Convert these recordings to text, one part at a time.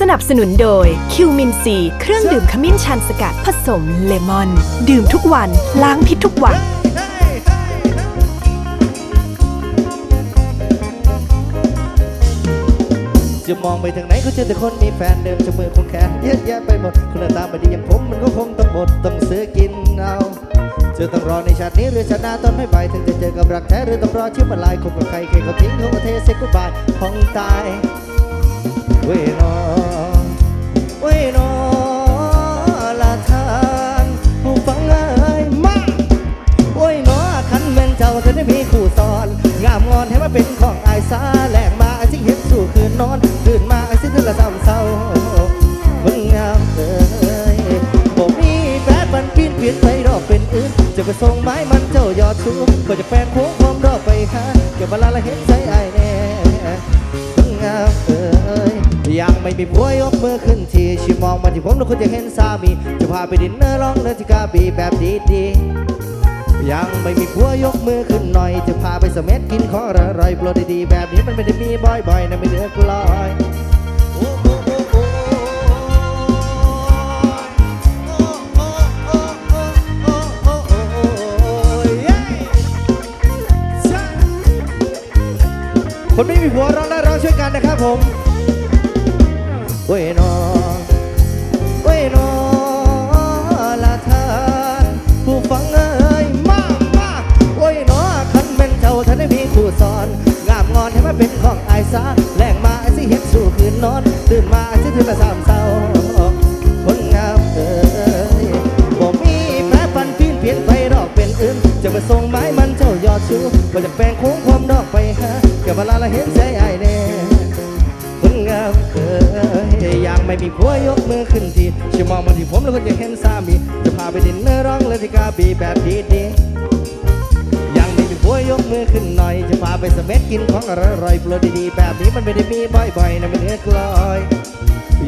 สนับสนุนโดยคิวมินซีเครื่องดื่มขมิ้นชันสกัดผสมเลมอน ดื่มทุกวันล้างพิษทุกวัน จะมองไปทางไหนก็เจอแต่คนมีแฟนเดิมจะมือคงแขนเยอะแยะไปหมดคนหน้าตาไม่ดีอย่างผมมันก็คงต้องหมดต้องซื้อกินเอาจะต้องรอในชาตินี้หรือชาติหน้าต้นไม่ไปถึงจะเจอกับรักแท้หรือต้องรอเชื่อมาลายคบกับใครใครเขาทิ้งเขาก็เทเซ็กกูบายห้องตายเว้ยนอ ว้ยนอละทานผู้ฟังเอ้ยมาโอ้ยนอขันแม่นเจ้าเธอได้มีคู่สอน งามงอนให้มาเป็นของอายสาแหลกมาไอ้สิเห็นสู่คืนนอนคืนมาไอ้สิถึงละซ้ำเศร้าคนงงามเอ้ยบอกมีแฟนมันปีนเปลี่ยนไปดอกเป็นอื่นจะไปส่งไม้มันเจ้ายอดชูก็จะแฟนโค้งพร้อมดอกไปหาเก็บเวลาละเห็นใจไอ้แน่คนงามเอ้ย ยังไม่มีผัวยกมือขึ้นทีชีมองมาที่ผมแล้วคุณจะเห็นสามี จะพาไปดินเนอร์ร้องเนอร์ที่กาบีแบบดีดียังไม่มีผัวยกมือขึ้นหน่อย จะพาไปสเม็ดกินของอร่อยโปรดดีๆแบบนี้มันไม่ได้มีบ่อยๆนะไม่เดือดร้อยคนไม่มีผัวร้องได้ร้องช่วยกันนะครับผม bueno. มือขึ้นหน่อย จะพาไปสเม็ดกินของอร่อยๆโปรดดีๆแบบนี้มันไม่ได้มีบ่อยๆนะไม่เนื้อกลอย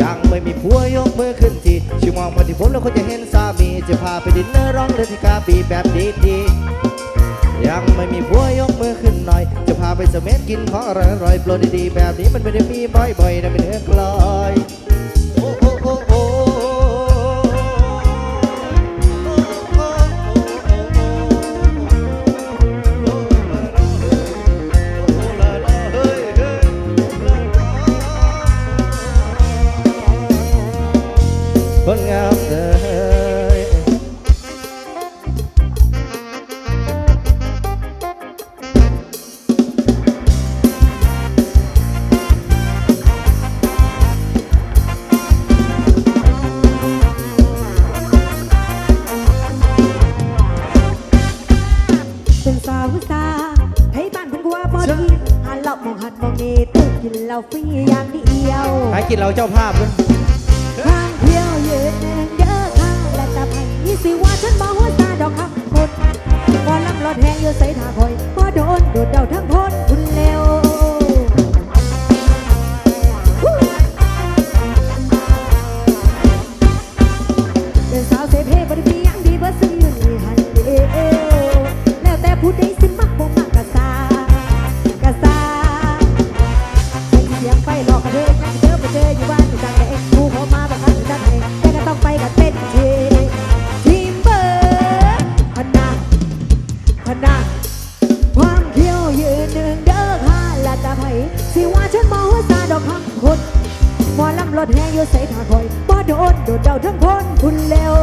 ยังไม่มีผัวยกมือขึ้นทีชิมองมาที่ผมแล้วก็จะเห็นสามี จะพาไปดินเนอร์ร้องเลยที่กาบีแบบดีๆยังไม่มีผัวยกมือขึ้นหน่อย จะพาไปสเม็ดกินของอร่อยๆโปรดดีๆแบบนี้มันไม่ได้มีบ่อยๆนะไม่เนื้อกลอย อกมองหันมองนี่ตื่นกินเหล้าฟรีอย่างเดียวให้กินเราเจ้าภาพด้วยทางเที่ยวยืนหนึ่งเด้อค่ะและตาไผ่สิว่าฉันบ่หัวตาดอกคำคนพอลำรถแหงอยู่ใส่ท่าคอยพอโดนโดดเดาทั้งคนคุณเร็ว อกกระเทยยังเจอไปเจออยู่บ้านอยู่จังเลยผู้ขอมาบังคับอยู่จังเองแต่ก็ต้องไปกับเป็นทีทีมเบอร์พนักพนักความเที่ยวยืนหนึ่งเด้อค่ะละตะไผสิว่าฉันมองหัวตาดอกคำคนหมอลำรถแห่อยู่ใส่ท่าคอยบ่โดนโดดเดาทั้งคนคุณเร็ว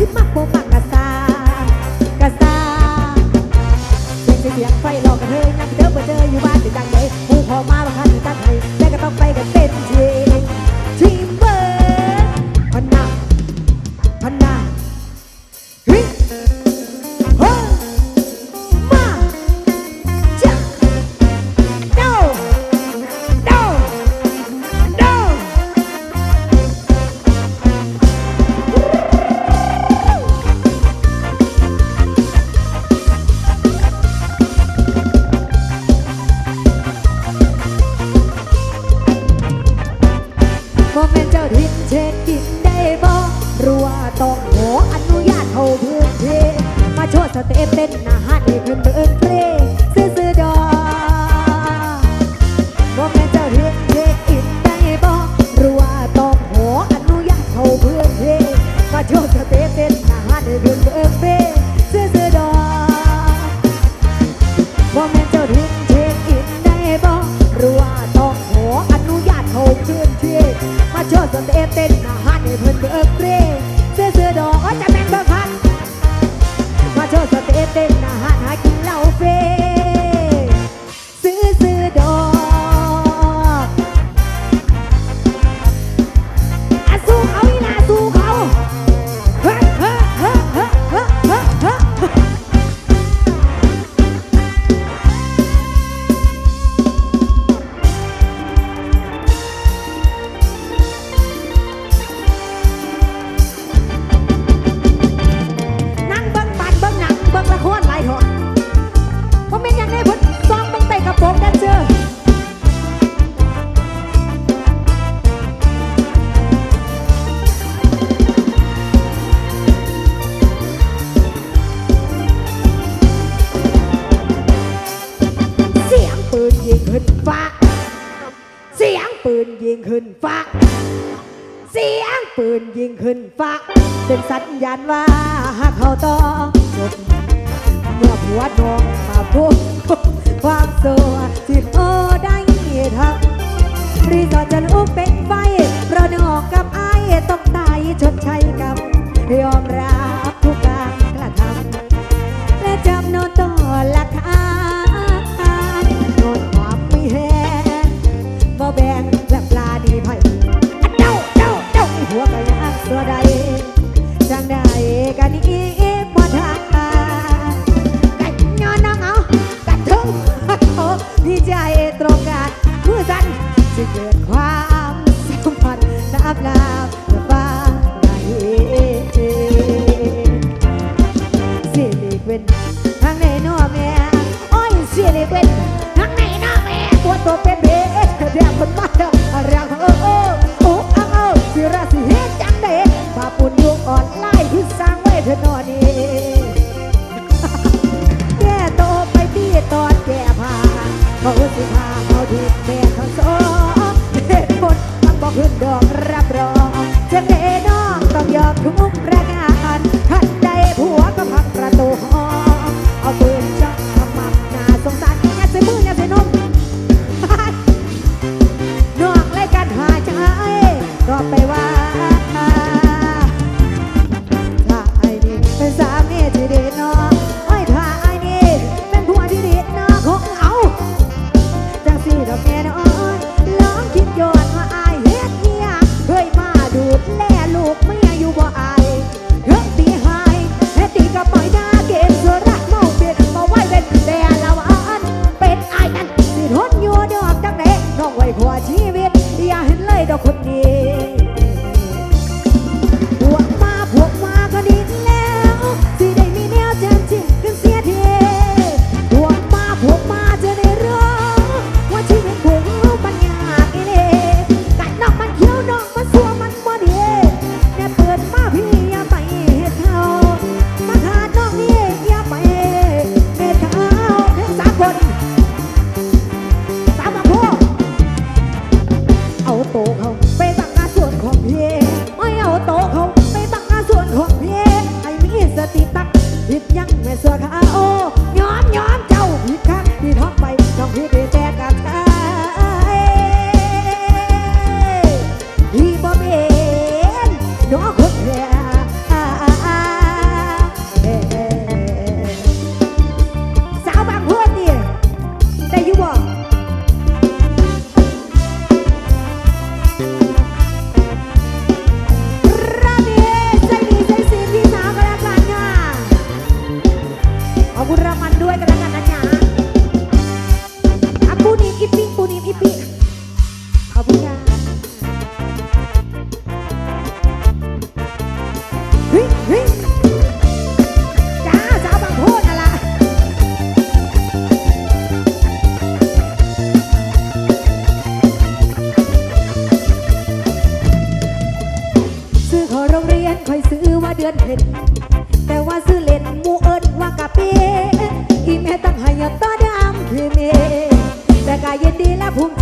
Sip, Sunday, เสียงปืนยิงขึ้นฟ้าเสียงปืนยิงขึ้นฟ้าเป็นสัญญาณว่าเขาต้องจบเมื่อหัวน้องมาพบความโศกสิโอได้หักรีสอร์ทจะลุกเป็นไฟเพราะนอกกับไอ้ต้องตายชดใช้กับยอมรับ 哦。 봄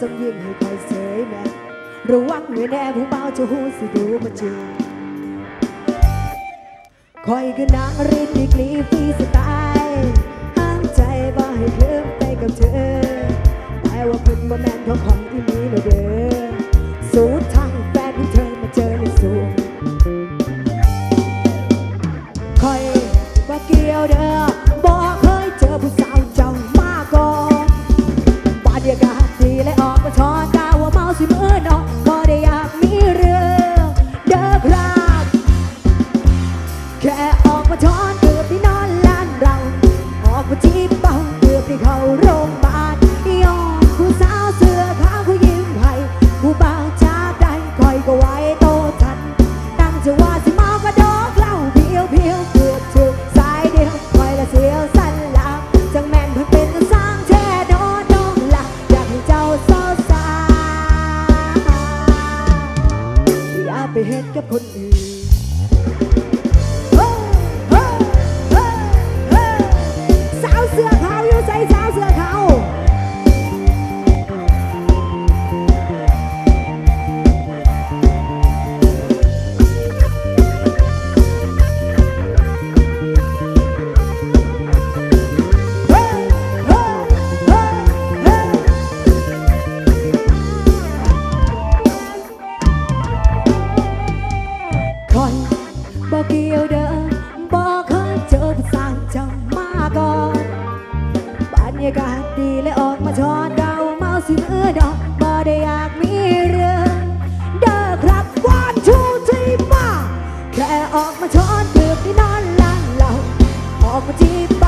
ส่งยิ้มให้ใครเสยแม่ระวังไว้แน่ผู้เบาจะหูสิดูมาะจุคอยกันนางริดดีกรีฟีสไตล์ห้ามใจบ่ให้เคลิ้มไปกับเธอแต่ว่าเพิ่นบ่แม่นของของอีนี้นาเด้อ ก็ว่า ออกมาจีบ